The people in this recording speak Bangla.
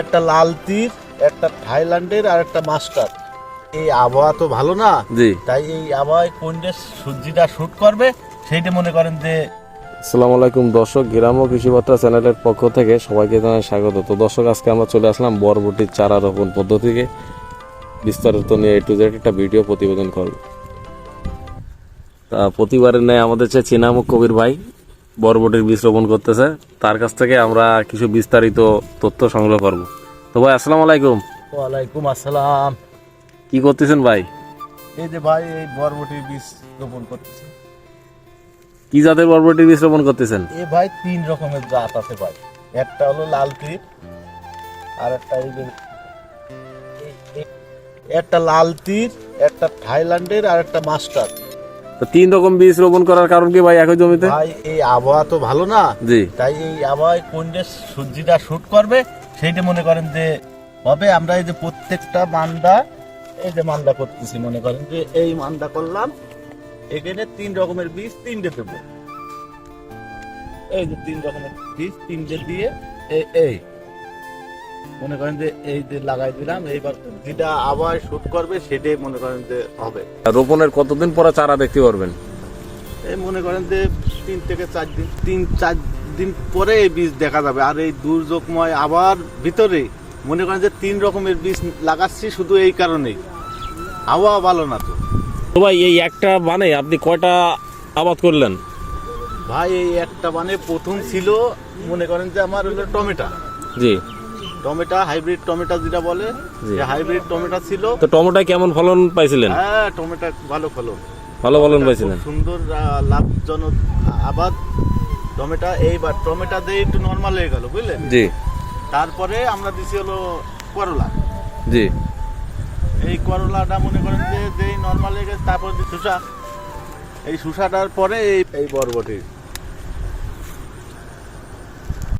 একটা লাল তীর একটা থাইল্যান্ডের আর একটা মাস্টার। এই আবহাওয়া তো ভালো না। তাই এই আবহাওয়ায় কোনটা সূর্যটা শুট করবে সেইটা মনে করেন যে আসসালামু আলাইকুম দর্শক গ্রাম ও কৃষিবার্তা চ্যানেলের পক্ষ থেকে সবাইকে জানাই স্বাগত। তো দর্শক আজকে আমরা চলে আসলাম বরবটির চারা রোপণ পদ্ধতিকে। বিস্তারিত নিয়ে এ টু জেড একটা ভিডিও প্রতিবেদন করব। তা প্রতিবারের ন্যায় আমাদের চেয়ে চিনামুখ কবির ভাই বরবটির বীজ রোপণ করতেছে। তার কাছ থেকে আমরা কিছু বিস্তারিত তথ্য সংগ্রহ করব। তো ভাই আসসালামু আলাইকুম। ওয়ালাইকুম আসসালাম। কি করতেছেন ভাই? এই যে ভাই এই বরবটির বীজ রোপণ করতেছে। কি জাতের বরবটির বীজ রোপণ করতেছেন? এ ভাই তিন রকমের জাত আছে ভাই। একটা হলো লাল তীর আর একটা একটা লাল তীর একটা থাইল্যান্ডের আর একটা মাস্টার তো তিন রকম বীজ রোপণ করার কারণ কি ভাই একই জমিতে? ভাই এই আবহাওয়া তো ভালো না। জি। তাই এই আবহাওয়ায় কোন যে সূর্যটা শুট করবে সেইটা মনে করেন যে হবে আমরা এই যে প্রত্যেকটা মান্দা এই যে মান্দা করতেছি মনে করেন যে এই মান্দা করলাম এখানে তিন রকমের বীজ তিনটে দেবো। এই যে তিন রকমের বীজ তিনটে দিয়ে এই এই। মনে করেন যে এই যে লাগাই দিলাম এইবার যেটা আবার শুট করবে সেটাই মনে করেন যে হবে। রোপণের কতদিন পরে চারা দেখতে পারবেন? এই মনে করেন যে তিন থেকে চার দিন তিন চার দিন পরে এই বীজ দেখা যাবে। আর এই দুর্যোগময় আবার ভিতরে মনে করেন যে তিন রকমের বীজ লাগাচ্ছি শুধু এই কারণেই। আবহাওয়া ভালো না তো। তো ভাই এই একটা মানে আপনি কয়টা আবাদ করলেন? ভাই এই একটা মানে প্রথম ছিল মনে করেন যে আমার হলো টমেটো। জি। টমেটো হাইব্রিড টমেটো যেটা বলে জি। হাইব্রিড টমেটো ছিল। তো টমেটোয় কেমন ফলন পাইছিলেন? হ্যাঁ টমেটো ভালো ফলন। ভালো ফলন পাইছিলেন? সুন্দর লাভজনক আবাদ টমেটো। এইবার টমেটো দিয়ে একটু নর্মাল হয়ে গেল বুঝলেন? জি। তারপরে আমরা দিছি হলো করলা। জি। এই করলাটা মনে করেন যে যেই নর্মাল হয়ে গেছে তারপর যে শুষা এই শুষাটার পরে এই এই বরবটি।